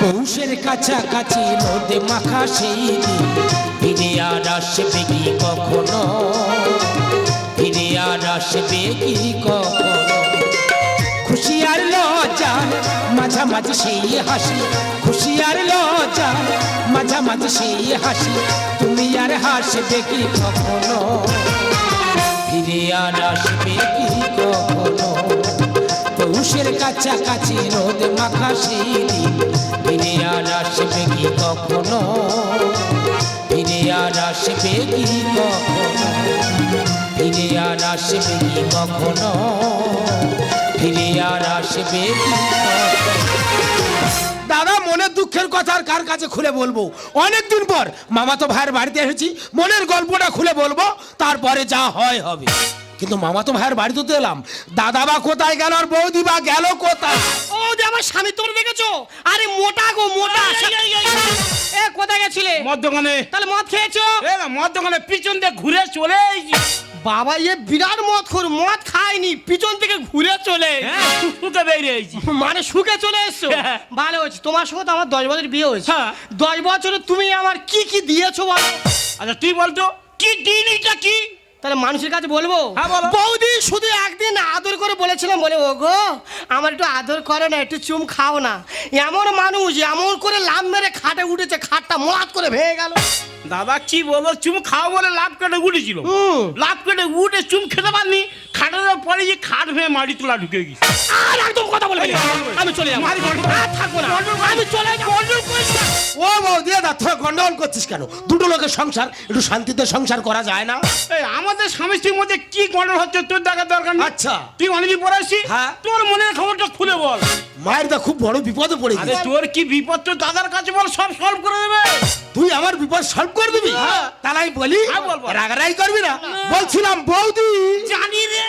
পৌষের কাছাকাছি রোদে মাখা সেই দিন ফিরে আর আসবে কি কখনো? ফিরে আর আসবে কি কখনো? খুশি আর লজ্জা মাঝামাঝি সেই হাসি। খুশি আর লজ্জা মাঝামাঝি সেই হাসি। তুমি আর হাসবে কি কখনো? ফিরে আর আসবে কি কখনো? পৌষের কাছাকাছি রোদ মাখা সেই দিন। ফিরে আর আসবে কি কখনো? ফিরে আর আসবে কি কখনো? ফিরে আর আসবে কি কখনো? ফিরে আর আসবে কি কখনো? মনের দুঃখের কথা আর কার কাছে খুলে বলব? অনেকদিন পর মামাতো ভাইয়ের বাড়িতে এসেছি মনের গল্পটা খুলে বলব তারপরে যা হয় হবে। কিন্তু মামাতো ভাইয়ের বাড়িতে তো এলাম। দাদা বা কোথায় গেল আর বৌদি বা গেল কোথায়? ও যে আমার স্বামী তোর দেখেছ? আরে মোটা গো মোটা। এ কোথায় গেছিলে? মদ দোকানে। তাহলে মদ খেয়েছো? এ না মদ দোকানে পিছন দিয়ে ঘুরে চলে এসেছি। বাবা এ বিরাট মদ খোর মদ খায়নি পিছন থেকে ঘুরে চলে। হ্যাঁ শুতে বেরিয়ে এসেছি মানে শুকে চলে এসছো হ্যাঁ। ভালো হয়েছে তোমার সঙ্গে তো আমার দশ বছর বিয়ে হয়েছে হ্যাঁ। দশ বছরে তুমি আমার কি কি দিয়েছ বলো আচ্ছা তুই বলতো কি দিনটা কি তাহলে মানুষের কাছে বলব? হ্যাঁ। বৌদি শুধু একদিন আদর করে বলেছিলাম বলে ও গো আমার একটু আদর করে না একটু চুম খাও না। এমন মানুষ এমন করে লাভ মেরে খাটে উঠেছে খাটটা মলাত করে ভেঙে গেল। দাদা কি বলো চুম খাও বলে লাভ কেটে উঠেছিল। লাভ কেটে উঠে চুম খেতে পারনি। খাটানোর পরে যে খাট ভেঙে মাটি তোলা ঢুকে গেছে। আর একদম কথা বলবে না। আমি চলে যাব। মারি গন্ডগোল। আর থাকব না। আমি চলে যাব। ও বৌদি দাদা তোরা গন্ডগোল করছিস কেন? দুটো লোকের সংসার একটু শান্তিতে সংসার করা যায় না? এই আমাদের স্বামী স্ত্রীর মধ্যে কি গন্ডল হচ্ছে তোর দেখার দরকার নেই। আচ্ছা। তুই অনেকদিন পরে আসছিস হ্যাঁ। তোর মনের খবরটা খুলে বল। মায়ের দা খুব বড় বিপদে পড়ে আরে গেছে তোর কি বিপদ? তোর দাদার কাছে বল সব সলভ করে দেবে। তুই আমার বিপদ সলভ করে দিবি? হ্যাঁ। তাহলে আমি বলি হ্যাঁ। রাগারাই করবি না। বলছিলাম বৌদি। জানি রে।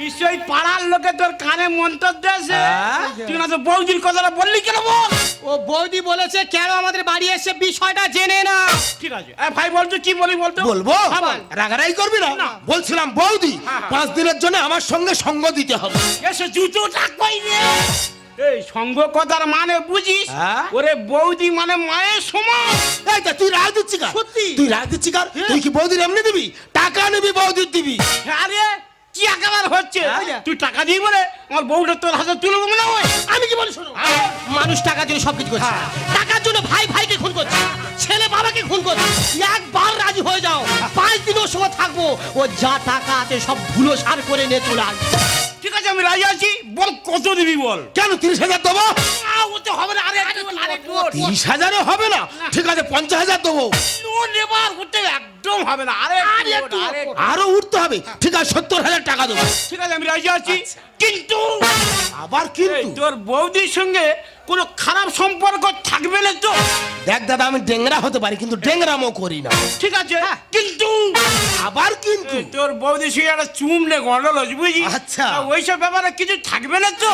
নিশ্চয়ই পাড়ার লোকে তোর কানে মন্তব্য আছে হ্যাঁ। তুই না তো বৌদির কথাটা বললি কেন বল? ও বৌদি বলেছে কেন আমাদের বাড়ি এসে বিষয়টা জেনে না? ঠিক আছে। এ ভাই বলতো কি বলি বলতো? বলব? বল। রাগারাই করবি না। বলছিলাম বৌদি। পাঁচ দিনের জন্য আমার সঙ্গে সঙ্গ দিতে হবে। এসে জুতো টাকবাই রে? এই সঙ্গ কথার মানে বুঝিস? হ্যাঁ? ওরে বৌদি মানে মায়ের সমান। এই তা তুই রাগ দিচ্ছি কার সত্যি? তুই রাগ দিচ্ছি কার তুই কি বৌদির এমনি দিবি? টাকা নিবি বৌদির দিবি। আরে কি একেবারে হচ্ছে? হ্যাঁ। তুই টাকা দিয়ে বলে আমার বউটা তোর হাতে তুলে দেবো না আমি কি বলি শোনো? মানুষ টাকার জন্য সবকিছু করছে। টাকার জন্য ভাই ভাইকে খুন করছে। ছেলে বাবাকে খুন করছে। একবার রাজি হয়ে যাও। পাঁচ দিন ওর সঙ্গে থাকব। ও যা টাকা আছে সব ধুলো সার করে নিয়ে চলে আসবে। ঠিক আছে আমি রাজি আছি। বল কত দিবি বল? কেন তিরিশ হাজার দেবো? ওতে হবে না। আরে। তিরিশ হাজারে হবে না? ঠিক আছে পঞ্চাশ হাজার দেবো। এবার হতে একদম হবে না। আরে আরে উঠতে হবে। ঠিক আছে সত্তর হাজার টাকা দেবো। ঠিক আছে আমি রাজি আছি। কিন্তু আবার কিন্তু। তোর বৌদির সঙ্গে কোনো খারাপ সম্পর্ক থাকবে না তো। দেখ দাদা আমি ডেংরা হতে পারি কিন্তু ডেংরামও করি না। ঠিক আছে কিন্তু আবার কিন্তু? তোর বৌদি সে একটা চুম নে গন্ডল বুঝি আচ্ছা। ওইসব ব্যাপারে কিছু থাকবে না তো?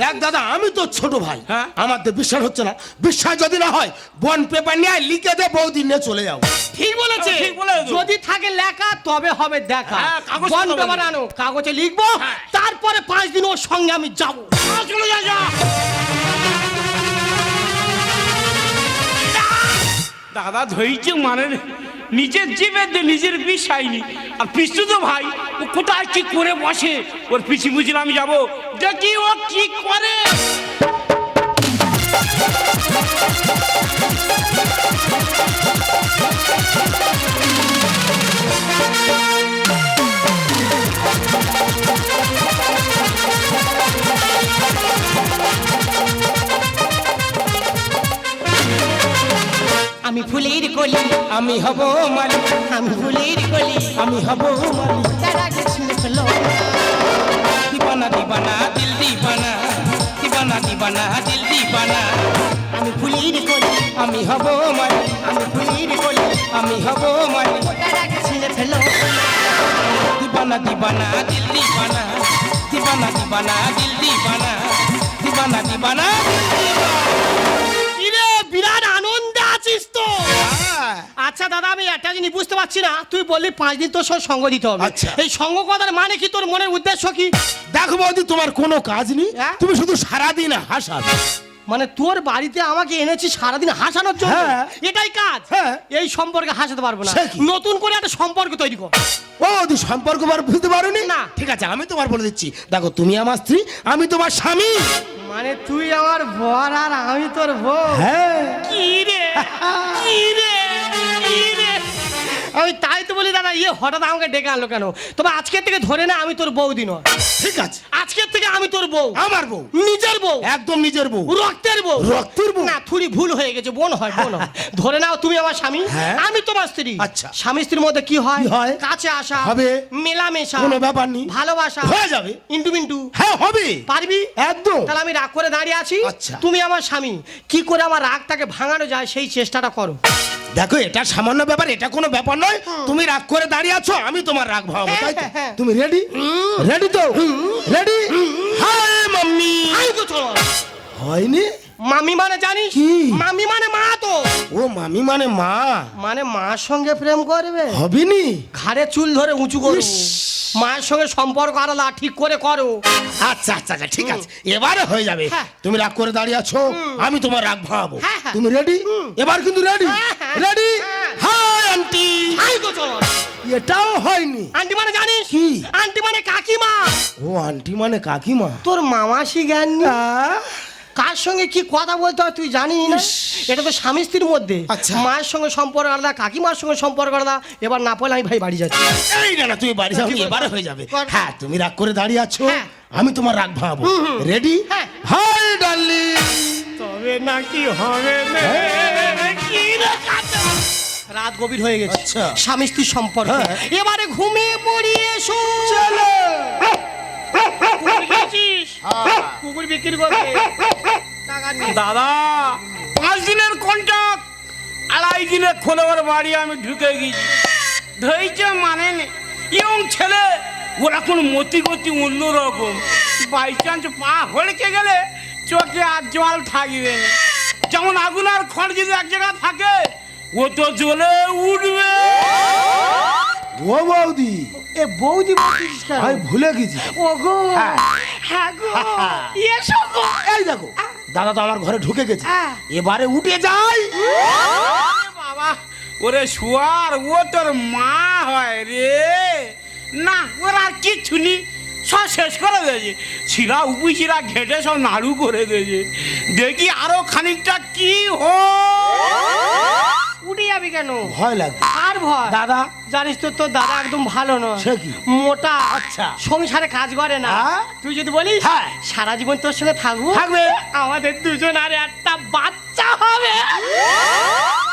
দেখ দাদা আমি তো ছোট ভাই। হ্যাঁ। আমার তো বিশ্বাস হচ্ছে না। বিশ্বাস যদি না হয় বন পেপার নিয়ে লিখে দে বৌদি নিয়ে চলে যাও। ঠিক বলেছে। ঠিক বলেছ। যদি থাকে লেখা তবে হবে দেখা। হ্যাঁ, কাগজ বন তো পেপার আনো কাগজে লিখব হ্যাঁ। তারপরে পাঁচ দিন ওর সঙ্গে আমি যাব। চলে যা। দাদা ধৈর্য মানে নিজের জীবের নিজের বিষ আইনি আর পিছু তো ভাই, ও কোথায় কি করে বসে? ওর পিছু বুঝলে আমি যাব। দেখি ও কি করে। আমি ফুলের কলি আমি হব মালিক। আমি ফুলের কলি আমি হব মালিক। তারা কিছু ফেলো দিবানা দিবানা দিল দিবানা। দিবানা দিবানা দিল দিবানা। আমি ফুলের কলি আমি হব মালিক। আমি ফুলের কলি আমি হব মালিক। তারা কিছু ফেলো দিবানা দিবানা দিল দিবানা। দিবানা দিবানা দিল দিবানা। দিবানা দিবানা কিরে বিরাট আচ্ছা দাদা আমি একটা জিনিস বুঝতে পারছি না। তুই বললি পাঁচ দিন তোর সঙ্গে সঙ্গ দিতে হবে। আচ্ছা। এই সঙ্গ কথার মানে কি? তোর মনের উদ্দেশ্য কি? দেখো বৌদি তোমার কোনো কাজ নেই। হ্যাঁ? তুমি শুধু সারাদিন হাসাবে। মানে তোর বাড়িতে আমাকে এনেছি সারাদিন হাসানোর জন্য? হ্যাঁ। এটাই কাজ? হ্যাঁ। এই সম্পর্কে হাসাতে পারব না। সে কি? নতুন করে একটা সম্পর্ক তৈরি কর। ও বৌদি সম্পর্ক বার বুঝতে পারোনি? না। ঠিক আছে আমি তোমার বলে দিচ্ছি। দেখো তুমি আমার স্ত্রী আমি তোমার স্বামী। মানে তুই আমার বর আর আমি তোর বউ? হ্যাঁ। কি রে? কি রে? আমি তাই তো বলি দাদা ইয়ে হঠাৎ আমাকে ডেকে আনলো কেন? তবে আজকের থেকে ধরে না আমি তোর বউ দিন ঠিক আছে। আজকের থেকে আমি তোর বউ। আমার বউ। নিজের বউ। একদম নিজের বউ। রক্তের বউ। রক্তের বউ? না থুড়ি ভুল হয়ে গেছে বোন হয় বোন হয়। ধরে নাও তুমি আমার স্বামী। হ্যাঁ। আমি তোমার স্ত্রী। আচ্ছা। স্বামী স্ত্রীর মধ্যে কি হয়? হয়? কাছে আসা হবে। মেলামেশা কোনো ব্যাপার নেই। ভালোবাসা হয়ে যাবে। ইন্টু মিন্টু। হ্যাঁ হবে। পারবি? একদম। তাহলে আমি রাগ করে দাঁড়িয়ে আছি। আচ্ছা। তুমি আমার স্বামী। কি করে আমার রাগটাকে ভাঙানো যায় সেই চেষ্টাটা করো। দেখো এটা সামান্য ব্যাপার এটা কোনো ব্যাপার নয়। তুমি রাগ করে দাঁড়িয়ে আছো আমি তোমার রাগ ভাবো তাই তো? হ্যাঁ, হ্যাঁ। তুমি রেডি রেডি তো? Ready hi mummy! হয়নি? মামি মানে জানিস? কি? মামি মানে মা তো। ও মামি মানে মা? মানে মার সঙ্গে প্রেম করবে? হবেনি? ঘাড়ে চুল ধরে উঁচু করো ইস। মায়ের সঙ্গে সম্পর্ক আলাদা ঠিক করে করো। আচ্ছা আচ্ছা আচ্ছা ঠিক আছে। এবারে হয়ে যাবে। হ্যাঁ। তুমি রাগ করে দাঁড়িয়ে আছো আমি তোমার রাগ ভাবো হ্যাঁ, হ্যাঁ। তুমি রেডি এবার কিন্তু রেডি। রেডি। হাই আন্টি আই তো চলো। এটাও হয়নি। আন্টি মানে জানিস? কি? আন্টি মানে কাকিমা। ও আন্টি মানে কাকিমা? তোর মামাসি জ্ঞান নেই? কার সঙ্গে কি কথা বলতে হয় তুই জানিস? না এটা তো স্বামী স্ত্রীর মধ্যে। আচ্ছা। মায়ের সঙ্গে সম্পর্ক আলাদা কাকিমার সঙ্গে সম্পর্ক আলাদা। এবার না পড়লে আমি ভাই বাড়ি যাচ্ছি। এই না না তুমি বাড়ি যাও এবারে হয়ে যাবে। হ্যাঁ তুমি রাগ করে দাঁড়িয়ে আছো। হ্যাঁ। আমি তোমার রাগ ভাবো রেডি হ্যাঁ। হাই ডার্লিং তবে নাকি হবে রাত গভীর হয়ে গেছে। আচ্ছা। স্বামী স্ত্রীর সম্পর্ক। হ্যাঁ। এবারে ঘুমিয়ে পড়িয়ে এসো। চলো। কুকুর বিক্রি করবে। দাদা পাঁচ দিনের কন্ট্রাক্ট আড়াই দিনে খোলাবার বাড়ি আমি ঢুকে গেছি। ধৈর্য মানে নে। ইয়ং ছেলে ওরা কোন মতি গতি অন্যরকম বাই চান্স পা হড়কে গেলে চোখে আর জল থাকবে না। যেমন আগুন আর খড় যদি এক জায়গায় থাকে ও তো জ্বলে উঠবে। ও বৌদি। এ বৌদি? আমি ভুলে গেছি। ও গো হ্যাঁ গো। এসো গো। এই দেখো দাদা তো আমার ঘরে ঢুকে গেছে। হ্যাঁ। এবারে উঠে যাই। বাবা ওরে শুয়ার ও তোর মা হয় রে। না ওর আর কিচ্ছু নি সব শেষ করে দিয়েছে শিরা উপি শিরা ঘেটে সব নাড়ু করে দিয়েছে দেখি আরও খানিকটা কি হো উঠে যাবি কেন? ভয় লাগবে। আর ভয়? দাদা? জানিস তো তোর দাদা একদম ভালো নয়। সে কি? মোটা। আচ্ছা। সংসারে কাজ করে না। হ্যাঁ? তুই যদি বলিস হ্যাঁ। সারা জীবন তোর সঙ্গে থাকব। থাকবে। আমাদের দুজন আর একটা বাচ্চা হবে।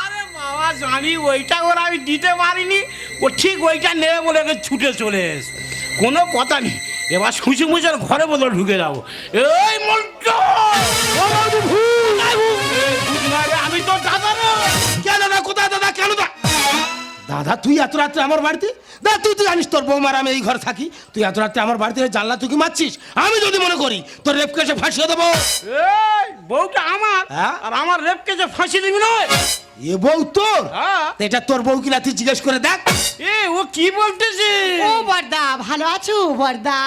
আরে বাবা জানি ওইটা ওর আমি দিতে পারিনি। ও ঠিক ওইটা নেবে বলে ওকে ছুটে চলে এস কোনো কথা নেই। এবার শুচি মুচার ঘরে বদল ঢুকে যাব। এই মন্ত্র আমি দাদা তুই এত রাত্রে আমার বাড়িতে? দাদা তুই তো জানিস তোর বৌমার আমি এই ঘর থাকি। তুই এত রাত্রে আমার বাড়িতে জানলা তুই কি মারছিস? আমি যদি মনে করি তোর রেপ কেসে ফাঁসিয়ে দেবো। এই বউটা আমার হ্যাঁ? আর আমার রেপ কেসে ফাঁসি দিবি নয়? এ বউ তোর? হ্যাঁ। এটা তোর বউ কিনা তুই জিজ্ঞেস করে দেখ। এ ও কি বলতেছে? ও বর্দা ভালো আছো বর্দা?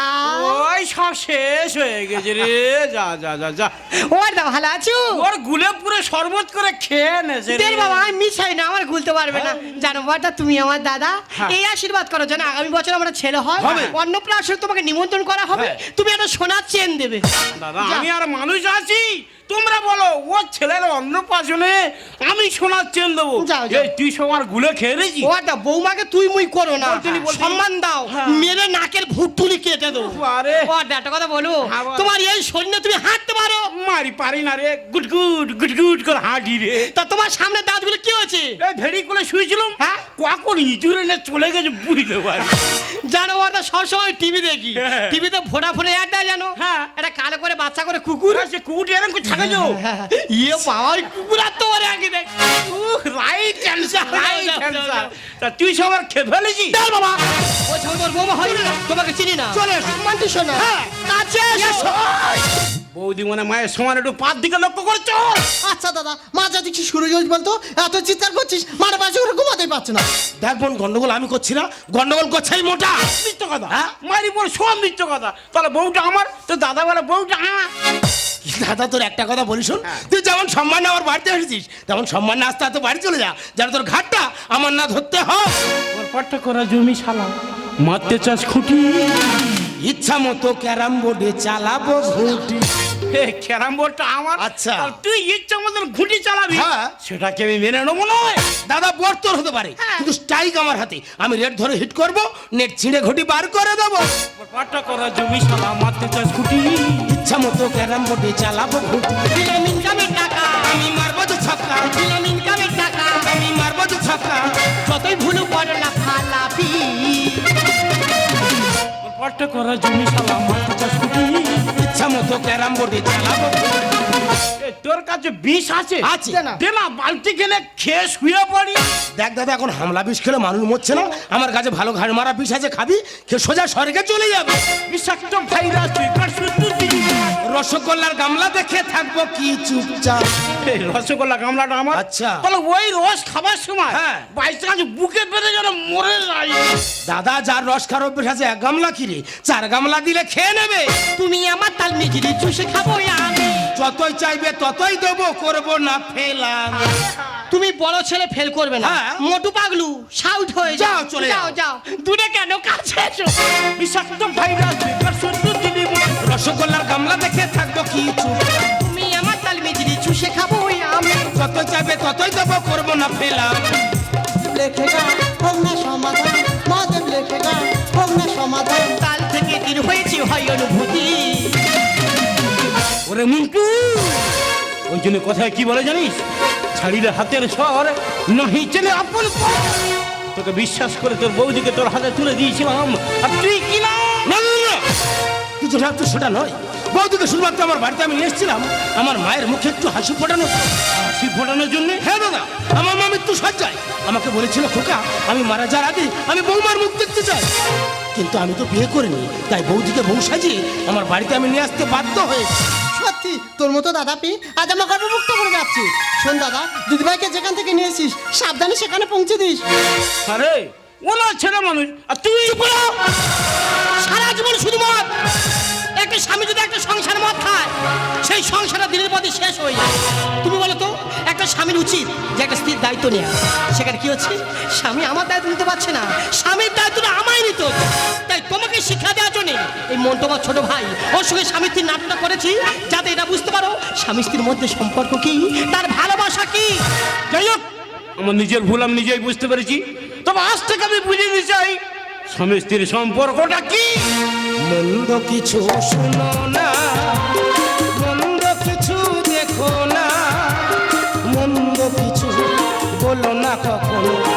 ওই সব শেষ হয়ে গেছে রে যা যা যা যা। ও বর্দা ভালো আছো? ওর গুলে পুরো শরবত করে খেয়ে নেছে রে। বাবা আমি মিশাই না আমার ভুলতে পারবে না। জানো বর্দা তুমি আমার দাদা। হ্যাঁ। এই আশীর্বাদ করো যেন আগামী বছর আমরা ছেলে হয়। হবে। অন্নপ্রাশন তোমাকে নিমন্ত্রণ করা হবে। হ্যাঁ। তুমি একটা সোনার চেন দেবে। দাদা আমি আর মানুষ আছি। তোমরা বলো ও ছেলের অন্নপ্রাশনে আমি সোনার চেন দেবো। এই তুই সবার গুলে খেয়ে নিয়েছি ও একটা বৌমাকে তুই মুই করো না। সম্মান দাও। হ্যাঁ। মেরে নাকের ভুট তুলি কেটে দেবো। আরে। ও একটা একটা কথা বলো হ্যাঁ, তোমার এই শরীরে তুমি হাঁটতে পারো। মারি পারি না রে গুট গুট গুট গুট করে হাঁটি রে। তা তোমার সামনে দাঁতগুলো কি হয়েছে? এই ভেড়ি করে শুয়েছিলাম। হ্যাঁ? কখন ইঁচুরে চলে গেছে বুঝতে পারি জানো ওটা সবসময় টিভি দেখি। হ্যাঁ। টিভিতে ভোডাফোনে অ্যাড দেয় জানো? হ্যাঁ। একটা কালো করে বাচ্চা করে কুকুর। ওরা সে কুকুরটি এরকম করে থাকে যো ইয়ে বাবা কুকুর আর তো ওরে আগে দেখ রাইট ক্যান্সার রাইট ক্যান্সার তা তুই সবার খেয়ে ফেলেছি চল বাবা ও ছোট বৌমা হয় তোমাকে চিনি না? চলে। মানতে শোনা। হ্যাঁ। কাছে এসো। বৌদি মনে মায়ের সমান একটু পাত দিকে লক্ষ্য করছ? আচ্ছা দাদা মা যা দেখছি শুরু হয়েছে বলতো এত চিৎকার করছিস মারা ঘুমাতেই পারছে না। দেখ বোন গন্ডগোল আমি করছি না। গন্ডগোল করছে এই মোটা। নিত্য কথা। হ্যাঁ? মায়ের উপর সব নিত্য কথা। তাহলে বউটা আমার তো দাদা বলে বউটা আমার। দাদা তোর একটা কথা বলি শোন। তুই যেমন সম্মান আমার বাড়িতে এসেছিস তেমন সম্মান না আসতে আসতে বাড়ি চলে যা। যেন তোর ঘাটটা আমার না ধরতে হয়। ওর করা জমি শালা। মারতে চাস খুঁটি। ইচ্ছা মতো ক্যারাম বোর্ডে চালাবো ঘুঁটি। হে ক্যারাম বোর্ডটা আমার? আচ্ছা। তুই ইচ্ছা মতন ঘুটি চালাবি? হ্যাঁ। সেটাকে আমি মেনে নেব নয়। দাদা বোর্ড তোর হতে পারে। কিন্তু স্ট্রাইক আমার হাতে। আমি রেড ধরে হিট করব নেট ছিঁড়ে ঘটি বার করে দেবো। পাট্টা করা জমি শালা মারতে চাস খুঁটি। ইচ্ছা মতো ক্যারাম বোর্ডে চালাবো ঘুঁটি। দিলাম ইনকামের টাকা আমি মারবো তো ছক্কা। দিলাম ইনকামের টাকা আমি মারবো তো ছক্কা। পাট্টা করা জমি শালা ইচ্ছা মতো ক্যারাম বোর্ডে চালাবো এ, তোর কাছে বিষ আছে? আছে। দে না। দে না বালতি খেলে খেয়ে শুয়ে পড়ি। দেখ দাদা এখন হামলা বিষ খেলে মানুষ মরছে না। আমার কাছে ভালো ঘাড় মারা বিষ আছে খাবি? খেয়ে সোজা স্বর্গে চলে যাবে। বিষাক্ত ভাইরাস শুধু রসগোল্লার গামলা দেখে থাকব কি চুপচাপ। এই রসগোল্লা গামলাটা আমার। আচ্ছা। তাহলে ওই রস খাবার সময় হ্যাঁ। বাইশ চান্স বুকে পেতে যেন মরে দাদা যার রস খার অভ্যেস আছে এক গামলা কিরে চার গামলা দিলে খেয়ে নেবে। তুমি আমার তাল মিটিরে চুষে খাব আমি। যতই চাইবে ততই দেবো করব না ফেলাম তুমি বড় ছেলে ফেল করবে না। হ্যাঁ। মোটু পাগলু সাউট হয়ে যাও। যাও, চলে যাও। যাও যাও। দূরে কেন কাছে এসো। বিষাক্ত ভাইরাস বেকার শুধু দিবি রসগোল্লার গামলা দেখে থাকব কি চুপ তুমি আমার তাল মিটিরে চুষে খাব আমি। যতই চাইবে ততই দেবো করব না ফেলাম হোক না হোক না সমাধান? কাল থেকে দিন হয়েছে হয় অনুভূতি। ওরে মুন্টু ওই জন্য কথায় কি বলে জানিস? ছাড়িলে হাতের স্বর নহি চেনে আপন তোকে বিশ্বাস করে তোর বৌদিকে তোর হাতে তুলে দিয়েছিলাম। আর তুই কি না? তুই তো সেটা নয়। বৌদিকে শুধুমাত্র আমার বাড়িতে আমি নিয়ে এসেছিলাম। আমার মায়ের মুখে একটু হাসি ফোটানো হাসি ফোটানোর জন্য। হ্যাঁ দাদা আমার মা মৃত্যু সজ্জায়। আমাকে বলেছিল খোকা আমি মারা যাওয়ার আগে আমি বৌমার মুখ দেখতে চাই। কিন্তু আমি তো বিয়ে করিনি তাই বৌদিকে বউ সাজিয়ে আমার বাড়িতে আমি নিয়ে আসতে বাধ্য হয়েছি সত্যি তোর মতো দাদা পি আজ আমার গর্বমুক্ত করে যাচ্ছি। শোন দাদা দিদিভাইকে যেখান থেকে নিয়ে এসিস সাবধানে সেখানে পৌঁছে দিস। আরে ওনার ছেলে মানুষ আর তুই? যদি একটা সংসার মদ খায়, সেই সংসারটা দিনের পথে শেষ হয়ে যায়। তুমি বলো তো, একটা স্বামীর উচিত যে একটা স্ত্রীর দায়িত্ব নেওয়া। সেখানে কি হচ্ছে? স্বামী আমার দায়িত্ব নিতে পারছে না। স্বামীর দায়িত্বটা আমায় নিতে তাই তোমাকে শিক্ষা দেওয়ার জন্য এই মন তোমার ছোট ভাই, ওর সঙ্গে স্বামী স্ত্রীর নাটকটা করেছি, যাতে এটা বুঝতে পারো, স্বামী স্ত্রীর মধ্যে সম্পর্ক কি? তার ভালোবাসা কি? যাই হোক, আমার নিজের ভুল আমি নিজেই বুঝতে পেরেছি। তবে আজ থেকে আমি বুঝে নিতে চাই স্বামী স্ত্রীর সম্পর্কটা কি? মন্দ কিছু শুনো না, মন্দ কিছু দেখো না, মন্দ কিছু বলো না কখনো।